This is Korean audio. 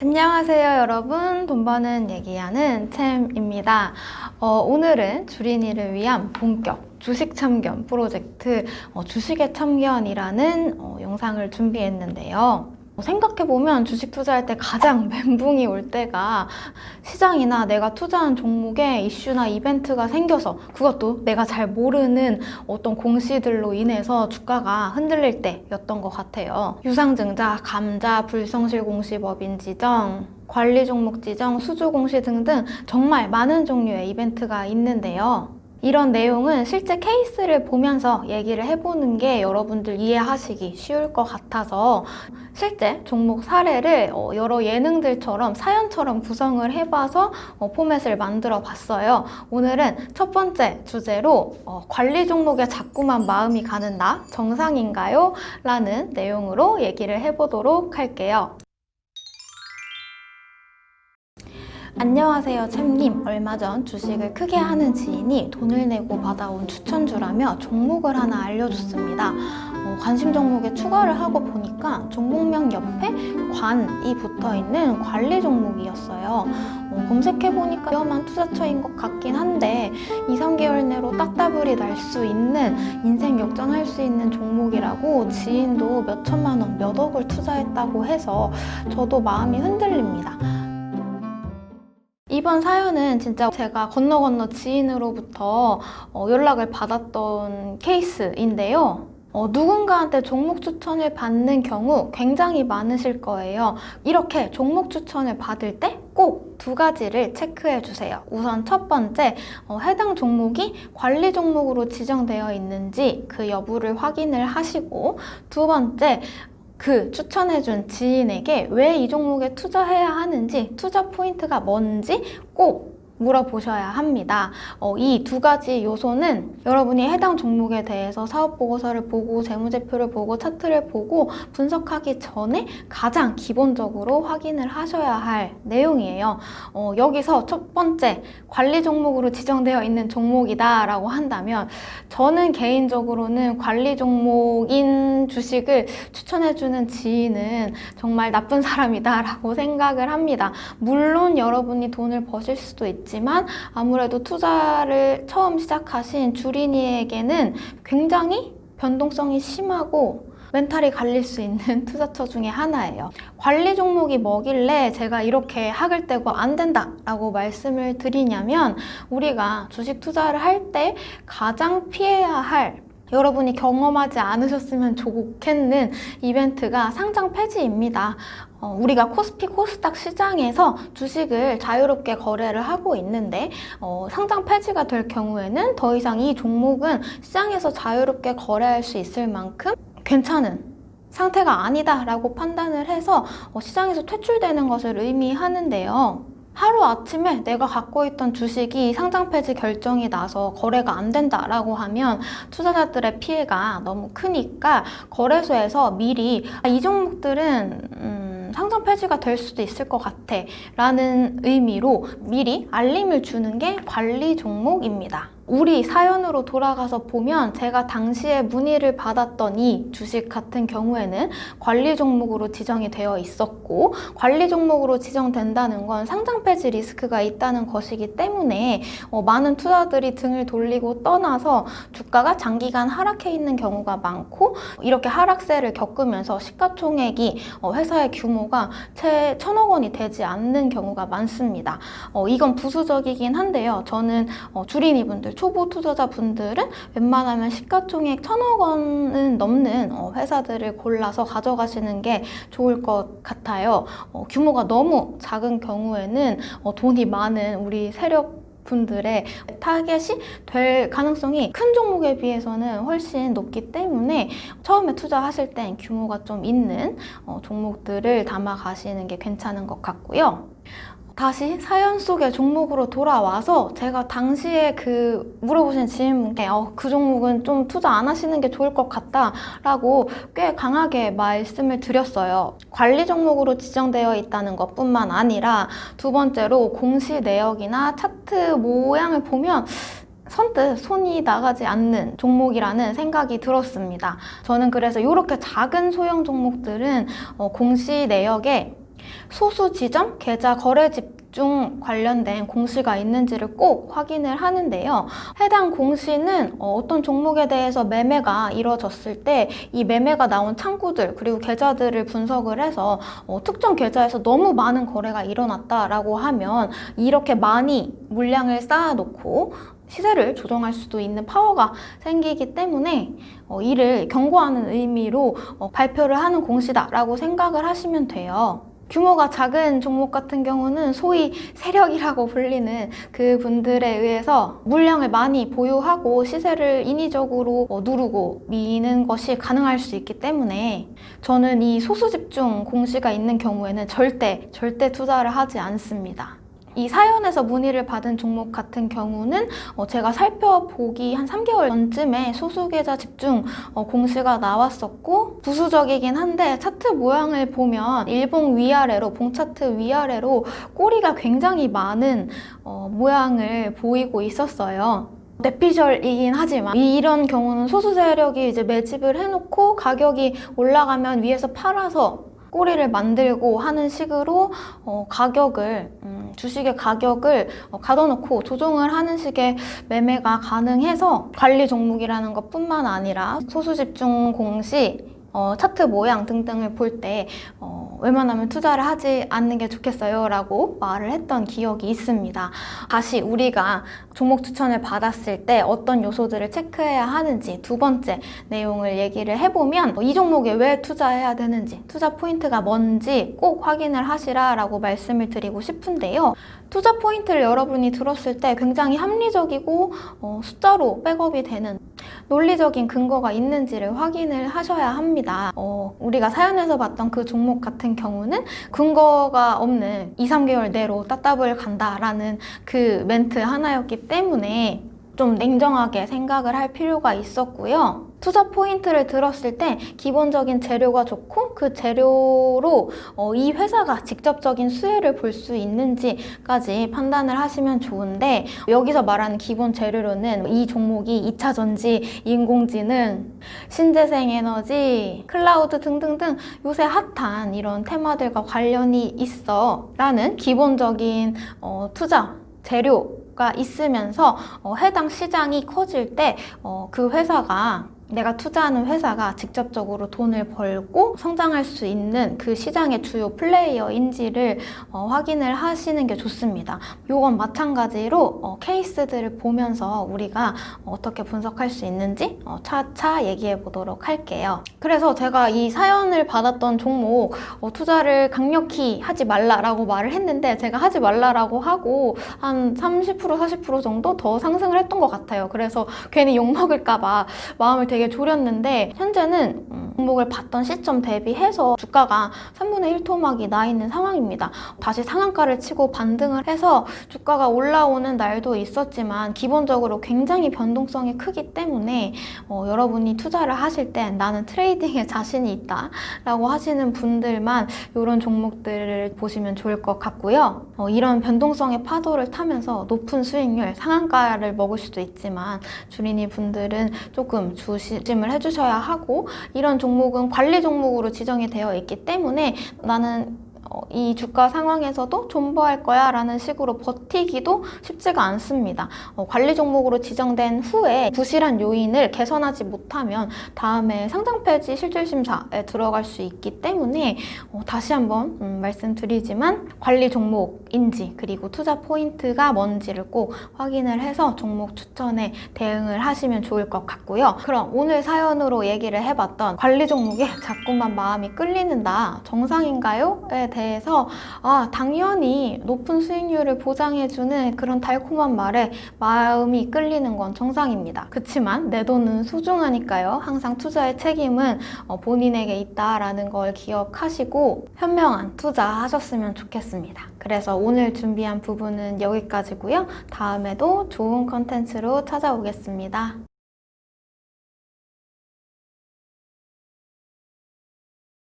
안녕하세요, 여러분. 돈 버는 얘기하는 챔입니다. 어, 오늘은 주린이를 위한 본격 주식 참견 프로젝트 어, 주식의 참견이라는 어, 영상을 준비했는데요. 어, 생각해보면 주식 투자할 때 가장 멘붕이 올 때가 시장이나 내가 투자한 종목에 이슈나 이벤트가 생겨서 그것도 내가 잘 모르는 어떤 공시들로 인해서 주가가 흔들릴 때였던 것 같아요. 유상증자, 감자, 불성실 공시 법인 지정, 관리 종목 지정, 수주 공시 등등 정말 많은 종류의 이벤트가 있는데요. 이런 내용은 실제 케이스를 보면서 얘기를 해보는 게 여러분들 이해하시기 쉬울 것 같아서 실제 종목 사례를 어, 여러 예능들처럼 사연처럼 구성을 해봐서 어, 포맷을 만들어 봤어요. 오늘은 첫 번째 주제로 어, 관리 종목에 자꾸만 마음이 가는 나 정상인가요? 라는 내용으로 얘기를 해보도록 할게요. 안녕하세요, 챔님. 얼마 전 주식을 크게 하는 지인이 돈을 내고 받아온 추천주라며 종목을 하나 알려줬습니다. 어, 관심 종목에 추가를 하고 보니까 종목명 옆에 관이 붙어 있는 관리 종목이었어요. 어, 검색해보니까 위험한 투자처인 것 같긴 한데 2, 3개월 내로 따따블이 날 수 있는 인생 역전할 수 있는 종목이라고 지인도 몇 천만 원, 몇 억을 투자했다고 해서 저도 마음이 흔들립니다. 이번 사연은 진짜 제가 건너 건너 지인으로부터 어, 연락을 받았던 케이스인데요. 어, 누군가한테 종목 추천을 받는 경우 굉장히 많으실 거예요. 이렇게 종목 추천을 받을 때 꼭 두 가지를 체크해 주세요. 우선 첫 번째, 어, 해당 종목이 관리 종목으로 지정되어 있는지 그 여부를 확인을 하시고, 두 번째, 그 추천해준 지인에게 왜 이 종목에 투자해야 하는지, 투자 포인트가 뭔지 꼭 물어보셔야 합니다. 어, 이 두 가지 요소는 여러분이 해당 종목에 대해서 사업 보고서를 보고 재무제표를 보고 차트를 보고 분석하기 전에 가장 기본적으로 확인을 하셔야 할 내용이에요. 어, 여기서 첫 번째 관리 종목으로 지정되어 있는 종목이다라고 한다면 저는 개인적으로는 관리 종목인 주식을 추천해주는 지인은 정말 나쁜 사람이다라고 생각을 합니다. 물론 여러분이 돈을 버실 수도 있 지만 아무래도 투자를 처음 시작하신 주린이에게는 굉장히 변동성이 심하고 멘탈이 갈릴 수 있는 투자처 중에 하나예요. 관리 종목이 뭐길래 제가 이렇게 학을 떼고 안 된다 라고 말씀을 드리냐면 우리가 주식 투자를 할 때 가장 피해야 할 여러분이 경험하지 않으셨으면 좋겠는 이벤트가 상장 폐지입니다. 어, 우리가 코스피 코스닥 시장에서 주식을 자유롭게 거래를 하고 있는데 어, 상장 폐지가 될 경우에는 더 이상 이 종목은 시장에서 자유롭게 거래할 수 있을 만큼 괜찮은 상태가 아니다라고 판단을 해서 어, 시장에서 퇴출되는 것을 의미하는데요. 하루 아침에 내가 갖고 있던 주식이 상장 폐지 결정이 나서 거래가 안 된다라고 하면 투자자들의 피해가 너무 크니까 거래소에서 미리 아, 이 종목들은 음, 상장 폐지가 될 수도 있을 것 같아 라는 의미로 미리 알림을 주는 게 관리 종목입니다. 우리 사연으로 돌아가서 보면 제가 당시에 문의를 받았던 이 주식 같은 경우에는 관리 종목으로 지정이 되어 있었고 관리 종목으로 지정된다는 건 상장 폐지 리스크가 있다는 것이기 때문에 어, 많은 투자들이 등을 돌리고 떠나서 주가가 장기간 하락해 있는 경우가 많고 이렇게 하락세를 겪으면서 시가총액이 어, 회사의 규모가 채 천억 원이 되지 않는 경우가 많습니다. 어, 이건 부수적이긴 한데요. 저는 어, 주린이분들 초보 투자자분들은 웬만하면 시가총액 천억 원은 넘는 어, 회사들을 골라서 가져가시는 게 좋을 것 같아요. 어, 규모가 너무 작은 경우에는 어, 돈이 많은 우리 세력 분들의 타겟이 될 가능성이 큰 종목에 비해서는 훨씬 높기 때문에 처음에 투자하실 땐 규모가 좀 있는 어, 종목들을 담아 가시는 게 괜찮은 것 같고요. 다시 사연 속의 종목으로 돌아와서 제가 당시에 그 물어보신 지인분께 어, 그 종목은 좀 투자 안 하시는 게 좋을 것 같다라고 꽤 강하게 말씀을 드렸어요. 관리 종목으로 지정되어 있다는 것뿐만 아니라 두 번째로 공시 내역이나 차트 모양을 보면 선뜻 손이 나가지 않는 종목이라는 생각이 들었습니다. 저는 그래서 이렇게 작은 소형 종목들은 어, 공시 내역에 소수 지점 계좌 거래 집중 관련된 공시가 있는지를 꼭 확인을 하는데요. 해당 공시는 어, 어떤 종목에 대해서 매매가 이루어졌을 때 이 매매가 나온 창구들 그리고 계좌들을 분석을 해서 어, 특정 계좌에서 너무 많은 거래가 일어났다라고 하면 이렇게 많이 물량을 쌓아놓고 시세를 조정할 수도 있는 파워가 생기기 때문에 어, 이를 경고하는 의미로 어, 발표를 하는 공시다라고 생각을 하시면 돼요. 규모가 작은 종목 같은 경우는 소위 세력이라고 불리는 그 분들에 의해서 물량을 많이 보유하고 시세를 인위적으로 어, 누르고 미는 것이 가능할 수 있기 때문에 저는 이 소수 집중 공시가 있는 경우에는 절대 절대 투자를 하지 않습니다. 이 사연에서 문의를 받은 종목 같은 경우는 어, 제가 살펴보기 한 3개월 전쯤에 소수계좌 집중 어, 공시가 나왔었고 부수적이긴 한데 차트 모양을 보면 일봉 위아래로 봉차트 위아래로 꼬리가 굉장히 많은 어, 모양을 보이고 있었어요. 내피셜이긴 하지만 이런 경우는 소수 세력이 이제 매집을 해놓고 가격이 올라가면 위에서 팔아서 꼬리를 만들고 하는 식으로 어, 가격을 음, 주식의 가격을 어, 가둬놓고 조정을 하는 식의 매매가 가능해서 관리 종목이라는 것뿐만 아니라 소수 집중 공시 어, 차트 모양 등등을 볼때 어, 웬만하면 투자를 하지 않는 게 좋겠어요 라고 말을 했던 기억이 있습니다. 다시 우리가 종목 추천을 받았을 때 어떤 요소들을 체크해야 하는지 두 번째 내용을 얘기를 해보면 이 종목에 왜 투자해야 되는지 투자 포인트가 뭔지 꼭 확인을 하시라 라고 말씀을 드리고 싶은데요. 투자 포인트를 여러분이 들었을 때 굉장히 합리적이고 어, 숫자로 백업이 되는 논리적인 근거가 있는지를 확인을 하셔야 합니다. 어, 우리가 사연에서 봤던 그 종목 같은 경우는 근거가 없는 2, 3개월 내로 따따블 간다라는 그 멘트 하나였기 때문에 좀 냉정하게 생각을 할 필요가 있었고요. 투자 포인트를 들었을 때 기본적인 재료가 좋고 그 재료로 어, 이 회사가 직접적인 수혜를 볼 수 있는지까지 판단을 하시면 좋은데 여기서 말하는 기본 재료로는 이 종목이 2차 전지, 인공지능, 신재생 에너지, 클라우드 등등등 요새 핫한 이런 테마들과 관련이 있어 라는 기본적인 어, 투자 재료 가 있으면서 어, 해당 시장이 커질 때 그 회사가 내가 투자하는 회사가 직접적으로 돈을 벌고 성장할 수 있는 그 시장의 주요 플레이어인지를 어, 확인을 하시는 게 좋습니다. 이건 마찬가지로 어, 케이스들을 보면서 우리가 어떻게 분석할 수 있는지 어, 차차 얘기해 보도록 할게요. 그래서 제가 이 사연을 받았던 종목 어, 투자를 강력히 하지 말라라고 말을 했는데 제가 하지 말라라고 하고 한 30% 40% 정도 더 상승을 했던 것 같아요. 그래서 괜히 욕 먹을까봐 마음을 되게 졸였는데 현재는 음, 종목을 봤던 시점 대비해서 주가가 3분의 1 토막이 나 있는 상황입니다. 다시 상한가를 치고 반등을 해서 주가가 올라오는 날도 있었지만 기본적으로 굉장히 변동성이 크기 때문에 어, 여러분이 투자를 하실 때 나는 트레이딩에 자신이 있다 라고 하시는 분들만 이런 종목들을 보시면 좋을 것 같고요. 어, 이런 변동성의 파도를 타면서 높은 수익률 상한가를 먹을 수도 있지만 주린이 분들은 조금 조심을 해주셔야 하고 이런 종 목은 관리 종목으로 지정이 되어 있기 때문에 나는 어, 이 주가 상황에서도 존버할 거야 라는 식으로 버티기도 쉽지가 않습니다. 어, 관리 종목으로 지정된 후에 부실한 요인을 개선하지 못하면 다음에 상장 폐지 실질 심사에 들어갈 수 있기 때문에 어, 다시 한번 음, 말씀드리지만 관리 종목인지 그리고 투자 포인트가 뭔지를 꼭 확인을 해서 종목 추천에 대응을 하시면 좋을 것 같고요. 그럼 오늘 사연으로 얘기를 해봤던 관리 종목에 자꾸만 마음이 끌리는다 정상인가요?에 대해 서 아 당연히 높은 수익률을 보장해주는 그런 달콤한 말에 마음이 끌리는 건 정상입니다. 그렇지만 내 돈은 소중하니까요. 항상 투자의 책임은 어, 본인에게 있다라는 걸 기억하시고 현명한 투자하셨으면 좋겠습니다. 그래서 오늘 준비한 부분은 여기까지고요. 다음에도 좋은 컨텐츠로 찾아오겠습니다.